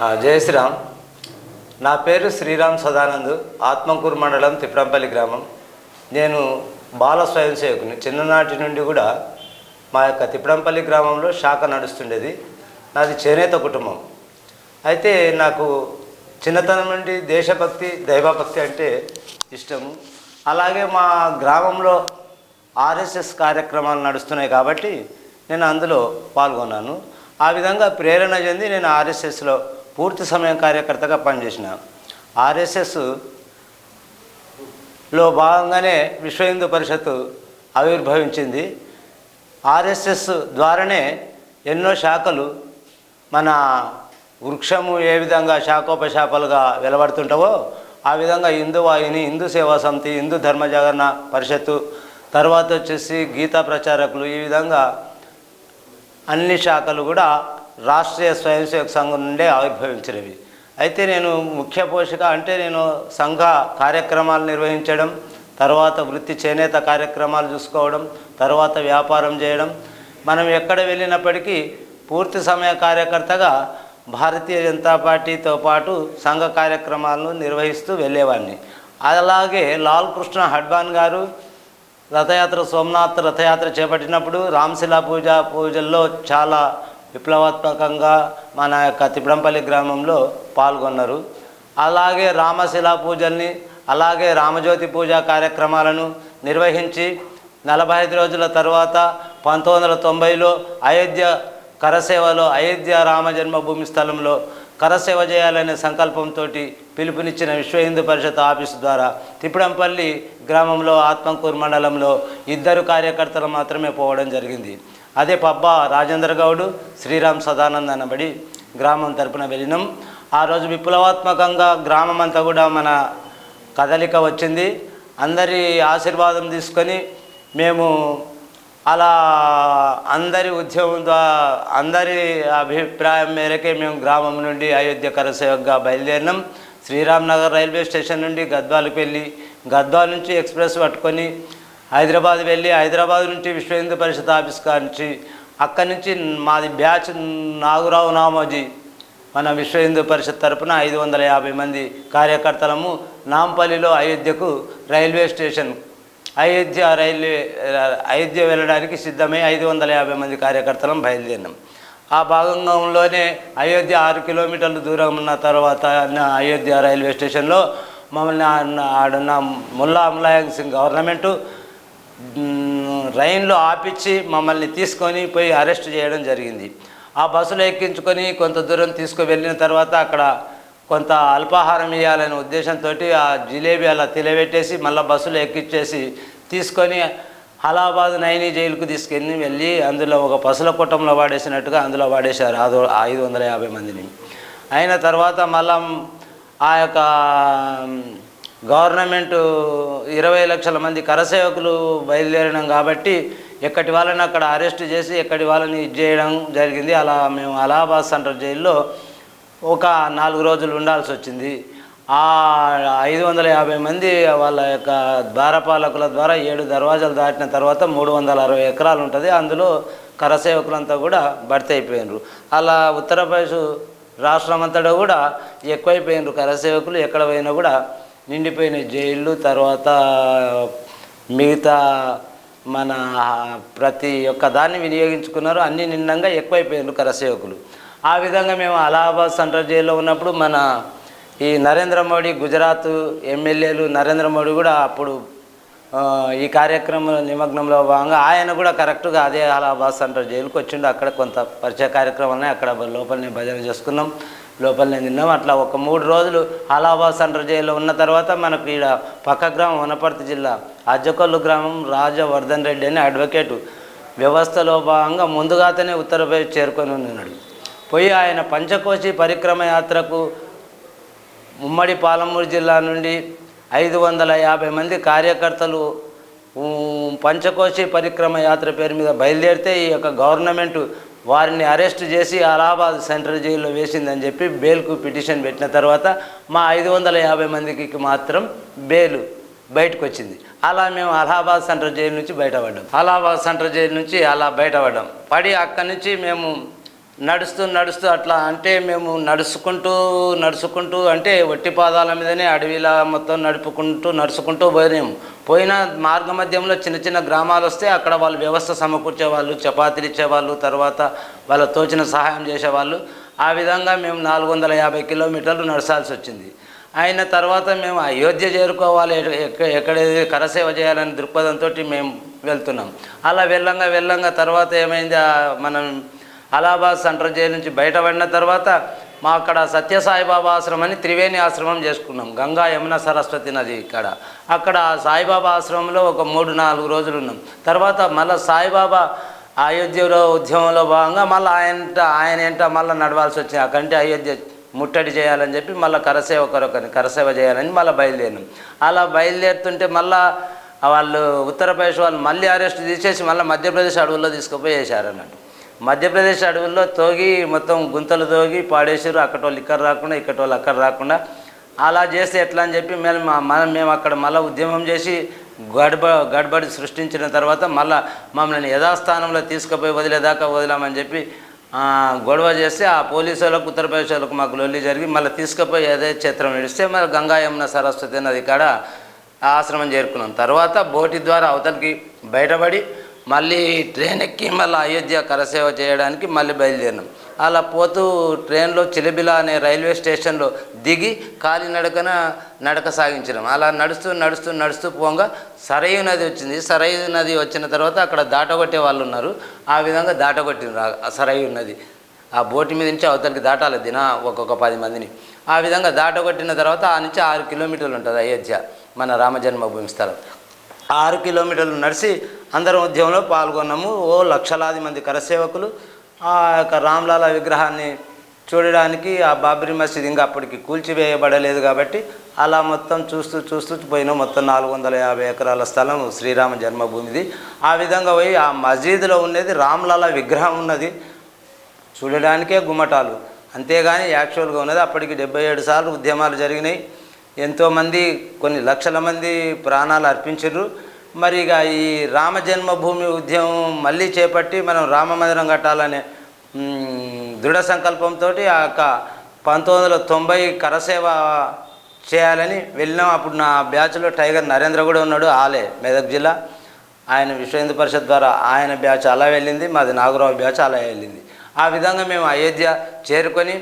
జయ శ్రీరామ్. నా పేరు శ్రీరామ్ సదానంద్ ఆత్మకూరు మండలం తిప్పడంపల్లి గ్రామం. నేను బాల స్వయం సేవకుని. చిన్ననాటి నుండి కూడా మా యొక్క తిప్పడంపల్లి గ్రామంలో శాఖ నడుస్తుండేది. నాది చేనేత కుటుంబం. అయితే నాకు చిన్నతనం నుండి దేశభక్తి దైవభక్తి అంటే ఇష్టము. అలాగే మా గ్రామంలో ఆర్ఎస్ఎస్ కార్యక్రమాలు నడుస్తున్నాయి కాబట్టి నేను అందులో పాల్గొన్నాను. ఆ విధంగా ప్రేరణ చెంది నేను ఆర్ఎస్ఎస్లో పూర్తి సమయం కార్యకర్తగా పనిచేసిన ఆర్ఎస్ఎస్లో భాగంగానే విశ్వ హిందూ పరిషత్తు ఆవిర్భవించింది. ఆర్ఎస్ఎస్ ద్వారానే ఎన్నో శాఖలు మన వృక్షము ఏ విధంగా శాఖోపశాఖలుగా వెలబడుతుంటావో ఆ విధంగా హిందూ వాహిని హిందూ సేవా సమితి హిందూ ధర్మ జాగరణ పరిషత్తు తర్వాత వచ్చేసి గీతా ప్రచారకులు ఈ విధంగా అన్ని శాఖలు కూడా రాష్ట్రీయ స్వయం సేవక సంఘం నుండే ఆవిర్భవించినవి. అయితే నేను ముఖ్య పోషక అంటే నేను సంఘ కార్యక్రమాలు నిర్వహించడం తర్వాత వృత్తి చేనేత కార్యక్రమాలు చూసుకోవడం తర్వాత వ్యాపారం చేయడం. మనం ఎక్కడ వెళ్ళినప్పటికీ పూర్తి సమయ కార్యకర్తగా భారతీయ జనతా పార్టీతో పాటు సంఘ కార్యక్రమాలను నిర్వహిస్తూ వెళ్ళేవాడిని. అలాగే లాల్ కృష్ణ హడ్వాన్ గారు రథయాత్ర సోమనాథ్ రథయాత్ర చేపట్టినప్పుడు రామశిలా పూజ పూజల్లో చాలా విప్లవాత్మకంగా మన యొక్క తిప్పడంపల్లి గ్రామంలో పాల్గొన్నారు. అలాగే రామశిలా పూజల్ని అలాగే రామజ్యోతి పూజ కార్యక్రమాలను నిర్వహించి నలభై ఐదు రోజుల తర్వాత పంతొమ్మిది వందల తొంభైలో అయోధ్య కరసేవలో అయోధ్య రామ జన్మభూమి స్థలంలో కరసేవ చేయాలనే సంకల్పంతో పిలుపునిచ్చిన విశ్వ హిందూ పరిషత్ ఆఫీసు ద్వారా తిప్పడంపల్లి గ్రామంలో ఆత్మకూరు మండలంలో ఇద్దరు కార్యకర్తలు మాత్రమే పోవడం జరిగింది. అదే పబ్బ రాజేంద్ర గౌడు శ్రీరామ్ సదానంద్ అనబడి గ్రామం తరపున వెళ్ళినాం. ఆ రోజు విప్లవాత్మకంగా గ్రామం అంతా కూడా మన కదలిక వచ్చింది. అందరి ఆశీర్వాదం తీసుకొని మేము అలా అందరి ఉద్యమం ద్వారా అందరి అభిప్రాయం మేరకే మేము గ్రామం నుండి అయోధ్య కరసేవగా బయలుదేరినాం. శ్రీరామ్ నగర్ రైల్వే స్టేషన్ నుండి గద్వాలకు వెళ్ళి గద్వాల నుంచి ఎక్స్ప్రెస్ పట్టుకొని హైదరాబాద్ వెళ్ళి హైదరాబాద్ నుంచి విశ్వ హిందూ పరిషత్ ఆఫీస్ నుంచి అక్కడి నుంచి మాది బ్యాచ్ నాగురావు నామోజీ మన విశ్వ హిందూ పరిషత్ తరపున ఐదు వందల యాభై మంది కార్యకర్తలము నాంపల్లిలో అయోధ్యకు railway station. Ayodhya railway Ayodhya వెళ్ళడానికి సిద్ధమై ఐదు వందల యాభై మంది కార్యకర్తలం బయలుదేరినాం. ఆ భాగంలోనే అయోధ్య ఆరు కిలోమీటర్ల దూరం ఉన్న తర్వాత అయోధ్య రైల్వే స్టేషన్లో మమ్మల్ని ఆడున్న ముల్లా ములాయం సింగ్ గవర్నమెంటు రైన్లో ఆపించి మమ్మల్ని తీసుకొని పోయి అరెస్ట్ చేయడం జరిగింది. ఆ బస్సులో ఎక్కించుకొని కొంత దూరం తీసుకువెళ్ళిన తర్వాత అక్కడ కొంత అల్పాహారం ఇవ్వాలనే ఉద్దేశంతో ఆ జిలేబీ అలా తిలబెట్టేసి మళ్ళీ బస్సులో ఎక్కించేసి తీసుకొని అలహాబాద్ నైని జైలుకు తీసుకెళ్ళి వెళ్ళి అందులో ఒక పసుల కూటంలో వాడేసినట్టుగా అందులో వాడేశారు ఆదో ఐదు వందల యాభై మందిని. అయిన తర్వాత మళ్ళా ఆ యొక్క గవర్నమెంట్ ఇరవై లక్షల మంది కరసేవకులు బయలుదేరినాం కాబట్టి ఎక్కడి వాళ్ళని అక్కడ అరెస్ట్ చేసి ఎక్కడి వాళ్ళని ఇది చేయడం జరిగింది. అలా మేము అలహాబాద్ సెంట్రల్ జైల్లో ఒక నాలుగు రోజులు ఉండాల్సి వచ్చింది. ఆ ఐదు వందల యాభై మంది వాళ్ళ యొక్క ద్వారపాలకుల ద్వారా ఏడు దర్వాజాలు దాటిన తర్వాత మూడు వందల అరవై ఎకరాలు ఉంటుంది. అందులో కరసేవకులంతా కూడా భర్తీ అయిపోయినారు. అలా ఉత్తరప్రదేశ్ రాష్ట్రం అంతటా కూడా ఎక్కువైపోయినారు కరసేవకులు. ఎక్కడ పోయినా కూడా నిండిపోయిన జైళ్ళు తర్వాత మిగతా మన ప్రతి ఒక్క దాన్ని వినియోగించుకున్నారు. అన్ని నిండంగా ఎక్కువైపోయారు కరసేవకులు ఆ విధంగా మేము అలహాబాద్ సెంట్రల్ జైల్లో ఉన్నప్పుడు మన ఈ నరేంద్ర మోడీ గుజరాత్ ఎమ్మెల్యేలు నరేంద్ర మోడీ కూడా అప్పుడు ఈ కార్యక్రమం నిమగ్నంలో భాగంగా ఆయన కూడా కరెక్ట్గా అదే అలహాబాద్ సెంట్రల్ జైలుకి వచ్చిండు. అక్కడ కొంత పరిచయ కార్యక్రమాలని అక్కడ లోపలనే భజన చేసుకున్నాం. లోపలనే తిన్నాం అట్లా ఒక మూడు రోజులు అలాబా సెంటర్ జైల్లో ఉన్న తర్వాత మనకు ఈడ పక్క గ్రామం వనపర్తి జిల్లా అజ్జకొల్లు గ్రామం రాజవర్ధన్ రెడ్డి అని అడ్వకేటు. వ్యవస్థలో భాగంగా ముందుగాతనే ఉత్తరప్రదేశ్ చేరుకొని ఉన్నాడు. పోయి ఆయన పంచకోశి పరిక్రమ యాత్రకు ఉమ్మడి పాలమూరు జిల్లా నుండి ఐదు వందల యాభై మంది కార్యకర్తలు పంచకోశి పరిక్రమ యాత్ర పేరు మీద బయలుదేరితే ఈ యొక్క గవర్నమెంట్ వారిని అరెస్ట్ చేసి అలహాబాద్ సెంట్రల్ జైల్లో వేసిందని చెప్పి బెయిల్కు పిటిషన్ పెట్టిన తర్వాత మా ఐదు వందల యాభై మందికి మాత్రం బెయిల్ బయటకు వచ్చింది అలా మేము అలహాబాద్ సెంట్రల్ జైలు నుంచి బయటపడ్డాం. అలహాబాద్ సెంట్రల్ జైలు నుంచి అలా బయటపడ్డాం. పడి అక్కడి నుంచి మేము నడుస్తూ నడుస్తూ అట్లా అంటే మేము నడుచుకుంటూ నడుచుకుంటూ అంటే వట్టి పాదాల మీదనే అడవిలా మొత్తం నడుపుకుంటూ నడుచుకుంటూ పోయినాము. పోయిన మార్గ మధ్యంలో చిన్న చిన్న గ్రామాలు వస్తే అక్కడ వాళ్ళు వ్యవస్థ సమకూర్చేవాళ్ళు చపాతీలు ఇచ్చేవాళ్ళు తర్వాత వాళ్ళ తోచిన సహాయం చేసేవాళ్ళు. ఆ విధంగా మేము నాలుగు వందల యాభై కిలోమీటర్లు నడచాల్సి వచ్చింది. అయిన తర్వాత మేము అయోధ్య చేరుకోవాలి ఎక్కడ కరసేవ చేయాలనే దృక్పథంతో మేము వెళ్తున్నాం. అలా వెళ్ళంగా వెళ్ళంగా తర్వాత ఏమైంది మనం అలహాబాద్ సెంట్రల్ జైలు నుంచి బయటపడిన తర్వాత మా అక్కడ సత్యసాయిబాబా ఆశ్రమం అని త్రివేణి ఆశ్రమం చేసుకున్నాం. గంగా యమున సరస్వతి నది ఇక్కడ. అక్కడ సాయిబాబా ఆశ్రమంలో ఒక మూడు నాలుగు రోజులు ఉన్నాం. తర్వాత మళ్ళీ సాయిబాబా అయోధ్యలో ఉద్యమంలో భాగంగా మళ్ళీ ఆయన ఆయన ఏంట మళ్ళీ నడవాల్సి వచ్చింది. అక్కడంటే అయోధ్య ముట్టడి చేయాలని చెప్పి మళ్ళీ కరసేవ కొరకని కరసేవ చేయాలని మళ్ళీ బయలుదేరినాం. అలా బయలుదేరుతుంటే మళ్ళీ వాళ్ళు ఉత్తరప్రదేశ్ వాళ్ళు మళ్ళీ అరెస్ట్ తీసేసి మళ్ళీ మధ్యప్రదేశ్ అడవుల్లో తీసుకుపోయి వేశారు అన్నట్టు మధ్యప్రదేశ్ అడవుల్లో తోగి మొత్తం గుంతలు తోగి పాడేసారు అక్కడ వాళ్ళు ఇక్కడ రాకుండా ఇక్కడ వాళ్ళు అక్కడ రాకుండా. అలా చేస్తే ఎట్లా అని చెప్పి మేము మనం మేము అక్కడ మళ్ళీ ఉద్యమం చేసి గడబ గడబడి సృష్టించిన తర్వాత మళ్ళీ మమ్మల్ని యథాస్థానంలో తీసుకుపోయి వదిలేదాకా వదిలామని చెప్పి గొడవ చేస్తే ఆ పోలీసు వాళ్ళకు ఉత్తరప్రదేశ్ వాళ్ళకు మాకు లొల్లి జరిగి మళ్ళీ తీసుకుపోయి అదే చిత్రం నడిస్తే మళ్ళీ గంగా యమున సరస్వతి నది కాడ ఆశ్రమం చేరుకున్నాం. తర్వాత బోటి ద్వారా అవతలికి బయటపడి మళ్ళీ ట్రైన్ ఎక్కి మళ్ళీ అయోధ్య కరసేవ చేయడానికి మళ్ళీ బయలుదేరినాం. అలా పోతూ ట్రైన్లో చిలిబిలా అనే రైల్వే స్టేషన్లో దిగి కాలినడకన నడక సాగించడం అలా నడుస్తూ నడుస్తూ నడుస్తూ పోగా సరయు నది వచ్చింది. సరయు నది వచ్చిన తర్వాత అక్కడ దాటగొట్టే వాళ్ళు ఉన్నారు. ఆ విధంగా దాటగొట్టినారు ఆ సరయు నది. ఆ బోటు మీద నుంచి అవతలికి దాటాలి దిన ఒక్కొక్క పది మందిని. ఆ విధంగా దాటగొట్టిన తర్వాత ఆ నుంచి ఆరు కిలోమీటర్లు ఉంటుంది అయోధ్య మన రామజన్మభూమి స్థలం. ఆరు కిలోమీటర్లు నడిచి అందరం ఉద్యమంలో పాల్గొన్నాము. ఓ లక్షలాది మంది కరసేవకులు. ఆ యొక్క రామ్లాల విగ్రహాన్ని చూడడానికి ఆ బాబ్రీ మసీద్ ఇంకా అప్పటికి కూల్చివేయబడలేదు కాబట్టి అలా మొత్తం చూస్తూ చూస్తూ పోయినాం. మొత్తం నాలుగు వందల యాభై ఎకరాల స్థలం శ్రీరామ జన్మభూమిది. ఆ విధంగా పోయి ఆ మసీదులో ఉన్నది రామ్లాల విగ్రహం ఉన్నది. చూడడానికే గుమ్మటాలు. అంతేగాని యాక్చువల్గా ఉన్నది. అప్పటికి డెబ్బై ఏడు సార్లు ఉద్యమాలు జరిగినాయి. ఎంతోమంది కొన్ని లక్షల మంది ప్రాణాలు అర్పించారు మరి ఇక ఈ రామ జన్మభూమి ఉద్యమం మళ్ళీ చేపట్టి మనం రామ మందిరం కట్టాలనే దృఢ సంకల్పంతో ఆ యొక్క పంతొమ్మిది వందల తొంభై కరసేవ చేయాలని వెళ్ళినాం. అప్పుడు నా బ్యాచ్లో టైగర్ నరేంద్ర కూడా ఉన్నాడు ఆలే మెదక్ జిల్లా. ఆయన విశ్వ హిందూ పరిషత్ ద్వారా ఆయన బ్యాచ్ అలా వెళ్ళింది మాది నాగరావు బ్యాచ్ అలా వెళ్ళింది. ఆ విధంగా మేము అయోధ్య చేరుకొని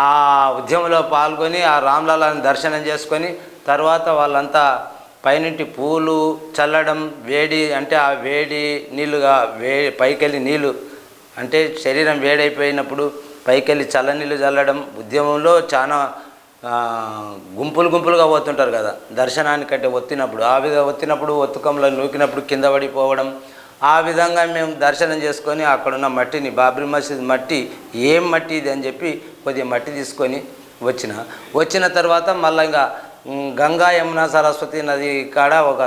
ఆ ఉద్యమంలో పాల్గొని ఆ రామ్లాలని దర్శనం చేసుకొని తర్వాత వాళ్ళంతా పైనుంటి పూలు చల్లడం వేడి అంటే ఆ వేడి నీళ్ళుగా వే పైకెళ్ళి నీళ్ళు అంటే శరీరం వేడైపోయినప్పుడు పైకెళ్ళి చల్లనీళ్ళు చల్లడం ఉద్యమంలో చాలా గుంపులు గుంపులుగా పోతుంటారు కదా. దర్శనానికంటే ఒత్తినప్పుడు ఆ విధంగా ఒత్తినప్పుడు ఒత్తుకంలో నూకినప్పుడు కింద పడిపోవడం ఆ విధంగా మేము దర్శనం చేసుకొని అక్కడున్న మట్టిని బాబ్రీ మసీద్ మట్టి ఏం మట్టి ఇది అని చెప్పి కొద్దిగా మట్టి తీసుకొని వచ్చిన. వచ్చిన తర్వాత మళ్ళీ ఇంకా గంగా యమున సరస్వతి నది కాడ ఒక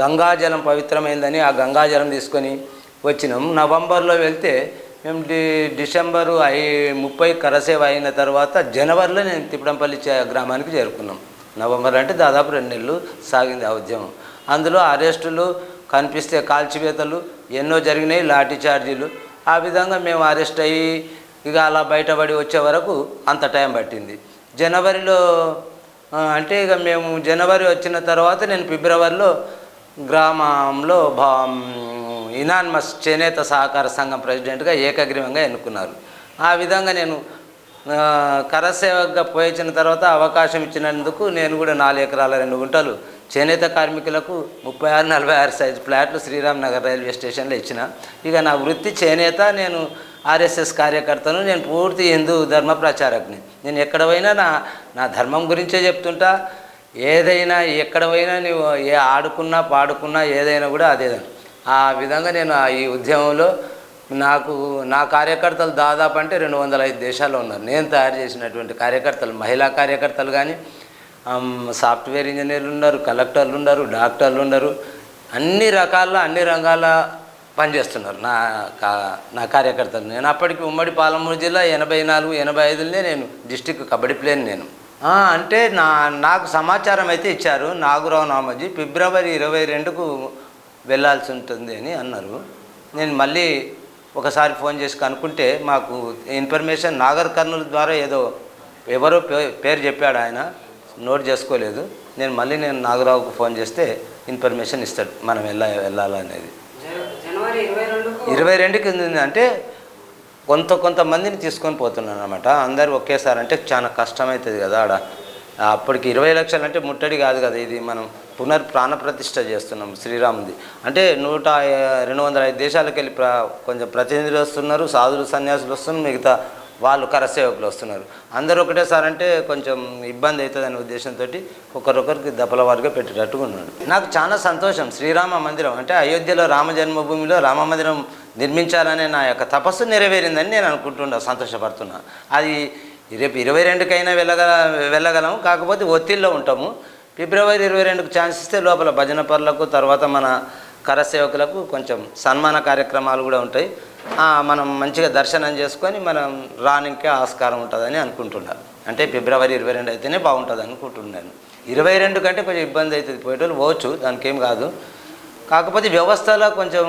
గంగాజలం పవిత్రమైందని ఆ గంగాజలం తీసుకొని వచ్చినాం. నవంబర్లో వెళ్తే మేము డి డిసెంబరు అయి ముప్పై కరసేవ అయిన తర్వాత జనవరిలో నేను తిప్పడంపల్లి చే- గ్రామానికి చేరుకున్నాం. నవంబర్ అంటే దాదాపు రెండు నెలలు సాగింది ఆ ఉద్యమం. అందులో అరెస్టులు కనిపిస్తే కాల్చివేతలు ఎన్నో జరిగినాయి లాఠీ చార్జీలు. ఆ విధంగా మేము అరెస్ట్ అయ్యి ఇక అలా బయటపడి వచ్చే వరకు అంత టైం పట్టింది. జనవరిలో అంటే ఇక మేము జనవరి వచ్చిన తర్వాత నేను ఫిబ్రవరిలో గ్రామంలో భా ఇనాన్మస్ చేనేత సహకార సంఘం ప్రెసిడెంట్గా ఏకగ్రీవంగా ఎన్నుకున్నారు. ఆ విధంగా నేను కరసేవగా పోయించిన తర్వాత అవకాశం ఇచ్చినందుకు నేను కూడా నాలుగు ఎకరాల రెండు గుంటలు చేనేత కార్మికులకు ముప్పై ఆరు నలభై ఆరు సైజు ఫ్లాట్లు శ్రీరామ్ నగర్ రైల్వే స్టేషన్లో ఇచ్చిన. ఇక నా వృత్తి చేనేత నేను ఆర్ఎస్ఎస్ కార్యకర్తను నేను పూర్తి హిందూ ధర్మ ప్రచారకుని. నేను ఎక్కడ పోయినా నా నా ధర్మం గురించే చెప్తుంటా. ఏదైనా ఎక్కడ పోయినా నువ్వు ఏ ఆడుకున్నా పాడుకున్నా ఏదైనా కూడా అదేదని ఆ విధంగా నేను ఆ ఈ ఉద్యమంలో నాకు నా కార్యకర్తలు దాదాపు అంటే రెండు వందల ఐదు దేశాల్లో ఉన్నారు. నేను తయారు చేసినటువంటి కార్యకర్తలు మహిళా కార్యకర్తలు కానీ సాఫ్ట్వేర్ ఇంజనీర్లు ఉన్నారు కలెక్టర్లు ఉన్నారు డాక్టర్లు ఉన్నారు. అన్ని రకాల అన్ని రంగాల పనిచేస్తున్నారు. నా కా- నా కార్యకర్తలు. నేను అప్పటికి ఉమ్మడి పాలమూరు జిల్లా ఎనభై నాలుగు ఎనభై ఐదులనే నేను డిస్టిక్ కబడ్డీ ప్లేయర్ నేను. అంటే నా నాకు సమాచారం అయితే ఇచ్చారు. నాగురావు నామజీ ఫిబ్రవరి ఇరవై రెండుకు వెళ్ళాల్సి ఉంటుంది అని అన్నారు. నేను మళ్ళీ ఒకసారి ఫోన్ చేసి కనుక్కుంటే మాకు ఇన్ఫర్మేషన్ నాగర్ కర్నూలు ద్వారా ఏదో ఎవరో పే- పేరు చెప్పాడు ఆయన. నోట్ చేసుకోలేదు. నేను మళ్ళీ నేను నాగరావుకు ఫోన్ చేస్తే ఇన్ఫర్మేషన్ ఇస్తాడు. మనం వెళ్ళా వెళ్ళాలనేది. ఇరవై రెండు కింద రెండుకి ఉంది అంటే కొంత కొంతమందిని తీసుకొని పోతున్నాను అనమాట అందరు ఒకేసారి అంటే చాలా కష్టమవుతుంది కదా ఆడ. అప్పటికి ఇరవై లక్షలు అంటే ముట్టడి కాదు కదా ఇది మనం పునర్ ప్రాణప్రతిష్ఠ చేస్తున్నాం శ్రీరాముది. అంటే నూట రెండు వందల ఐదు దేశాలకు వెళ్ళి ప్ర కొంచెం ప్రతినిధులు వస్తున్నారు సాధులు సన్యాసులు వస్తున్నారు మిగతా వాళ్ళు కరసేవకులు వస్తున్నారు. అందరూ ఒకటేసారి అంటే కొంచెం ఇబ్బంది అవుతుంది అనే ఉద్దేశంతో ఒకరొకరికి దపల వారిగా పెట్టేటట్టుగా ఉన్నాడు నాకు చాలా సంతోషం శ్రీరామ మందిరం అంటే అయోధ్యలో రామ జన్మభూమిలో రామ మందిరం నిర్మించాలనే నా యొక్క తపస్సు నెరవేరిందని నేను అనుకుంటున్నా సంతోషపడుతున్నా. అది రేపు ఇరవై రెండుకైనా వెళ్ళగల వెళ్ళగలము కాకపోతే ఒత్తిడిలో ఉంటాము. ఫిబ్రవరి ఇరవై రెండుకు ఛాన్స్ ఇస్తే లోపల భజన పనులకు తర్వాత మన కరసేవకులకు కొంచెం సన్మాన కార్యక్రమాలు కూడా ఉంటాయి. మనం మంచిగా దర్శనం చేసుకొని మనం రానికే ఆస్కారం ఉంటుందని అనుకుంటున్నాను అంటే ఫిబ్రవరి ఇరవై రెండు అయితేనే బాగుంటుంది అనుకుంటున్నాను. ఇరవై రెండు కంటే కొంచెం ఇబ్బంది అవుతుంది. పోయేటోళ్ళు పోవచ్చు దానికి ఏం కాదు. కాకపోతే వ్యవస్థలో కొంచెం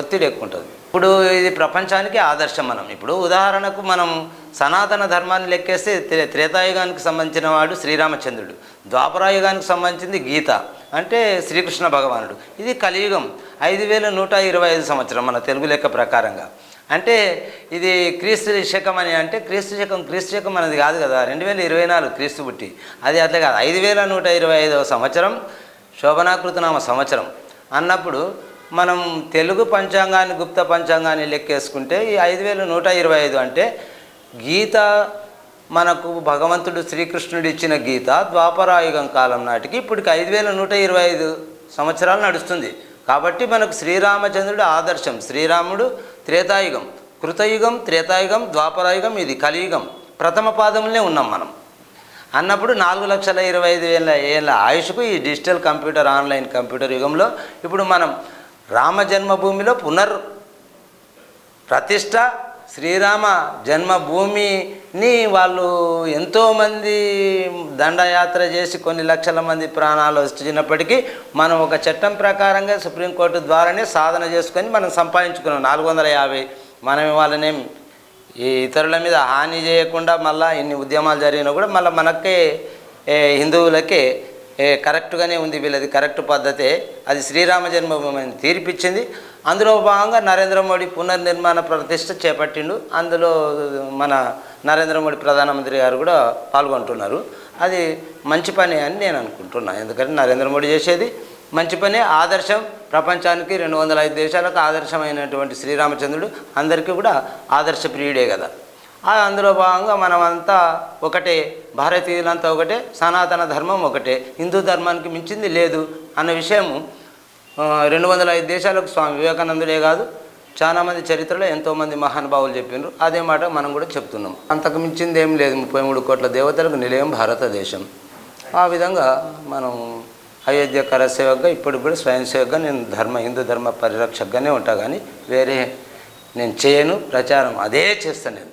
ఒత్తిడి ఎక్కువ ఉంటుంది. ఇప్పుడు ఇది ప్రపంచానికి ఆదర్శం మనం. ఇప్పుడు ఉదాహరణకు మనం సనాతన ధర్మాన్ని లెక్కేస్తే త్రే- త్రేతాయుగానికి సంబంధించిన వాడు శ్రీరామచంద్రుడు. ద్వాపరాయుగానికి సంబంధించింది గీత. అంటే శ్రీకృష్ణ భగవానుడు. ఇది కలియుగం. ఐదు వేల నూట ఇరవై ఐదు సంవత్సరం మన తెలుగు లెక్క ప్రకారంగా. అంటే ఇది క్రీస్తు శకం అని అంటే క్రీస్తు శకం క్రీస్తు శకం అనేది కాదు కదా. రెండు వేల ఇరవై నాలుగు క్రీస్తు పుట్టి. అది అట్లా కాదు. ఐదు వేల నూట ఇరవై ఐదవ సంవత్సరం శోభనాకృతనామ సంవత్సరం. అన్నప్పుడు మనం తెలుగు పంచాంగాన్ని గుప్త పంచాంగాన్ని లెక్కేసుకుంటే ఈ ఐదు వేల నూట ఇరవై ఐదు అంటే గీత మనకు భగవంతుడు శ్రీకృష్ణుడు ఇచ్చిన గీత ద్వాపరాయుగం కాలం నాటికి ఇప్పటికి ఐదు వేల నూట ఇరవై ఐదు సంవత్సరాలు నడుస్తుంది. కాబట్టి మనకు శ్రీరామచంద్రుడు ఆదర్శం. శ్రీరాముడు త్రేతాయుగం. కృతయుగం త్రేతాయుగం ద్వాపరాయుగం ఇది కలియుగం. ప్రథమ పాదంలోనే ఉన్నాం మనం. అన్నప్పుడు నాలుగు లక్షల ఇరవై ఐదు వేల ఏళ్ళ ఆయుష్కు ఈ డిజిటల్ కంప్యూటర్ ఆన్లైన్ కంప్యూటర్ యుగంలో ఇప్పుడు మనం రామ జన్మభూమిలో పునర్ ప్రతిష్ట. శ్రీరామ జన్మభూమిని వాళ్ళు ఎంతోమంది దండయాత్ర చేసి కొన్ని లక్షల మంది ప్రాణాలు వచ్చినప్పటికీ మనం ఒక చట్టం ప్రకారంగా సుప్రీంకోర్టు ద్వారానే సాధన చేసుకొని మనం సంపాదించుకున్నాం. నాలుగు వందల యాభై మనం వాళ్ళని ఈ ఇతరుల మీద హాని చేయకుండా మళ్ళీ ఇన్ని ఉద్యమాలు జరిగినా కూడా మళ్ళీ మనకే హిందువులకే కరెక్ట్గానే ఉంది వీళ్ళది కరెక్ట్ పద్ధతే. అది శ్రీరామ జన్మభూమి అని తీర్పిచ్చింది. అందులో భాగంగా నరేంద్ర మోడీ పునర్నిర్మాణ ప్రతిష్ట చేపట్టిండు. అందులో మన నరేంద్ర మోడీ ప్రధానమంత్రి గారు కూడా పాల్గొంటున్నారు. అది మంచి పని అని నేను అనుకుంటున్నాను ఎందుకంటే నరేంద్ర మోడీ చేసేది మంచి పని ఆదర్శం. ప్రపంచానికి రెండు వందల ఐదు దేశాలకు ఆదర్శమైనటువంటి శ్రీరామచంద్రుడు అందరికీ కూడా ఆదర్శ ప్రియుడే కదా. అందులో భాగంగా మనమంతా ఒకటే భారతీయులంతా ఒకటే సనాతన ధర్మం ఒకటే. హిందూ ధర్మానికి మించింది లేదు అన్న విషయము రెండు వందల ఐదు దేశాలకు స్వామి వివేకానందుడే కాదు. చాలామంది చరిత్రలో ఎంతోమంది మహానుభావులు చెప్పిండ్రు అదే మాట మనం కూడా చెప్తున్నాం. అంతకు మించింది ఏం లేదు. ముప్పై మూడు కోట్ల దేవతలకు నిలయం భారతదేశం. ఆ విధంగా మనం అయోధ్య కరసేవగ్గా ఇప్పుడు కూడా స్వయం సేవగా నేను ధర్మ హిందూ ధర్మ పరిరక్షకగానే ఉంటా కానీ వేరే నేను చేయను ప్రచారం అదే చేస్తాను నేను.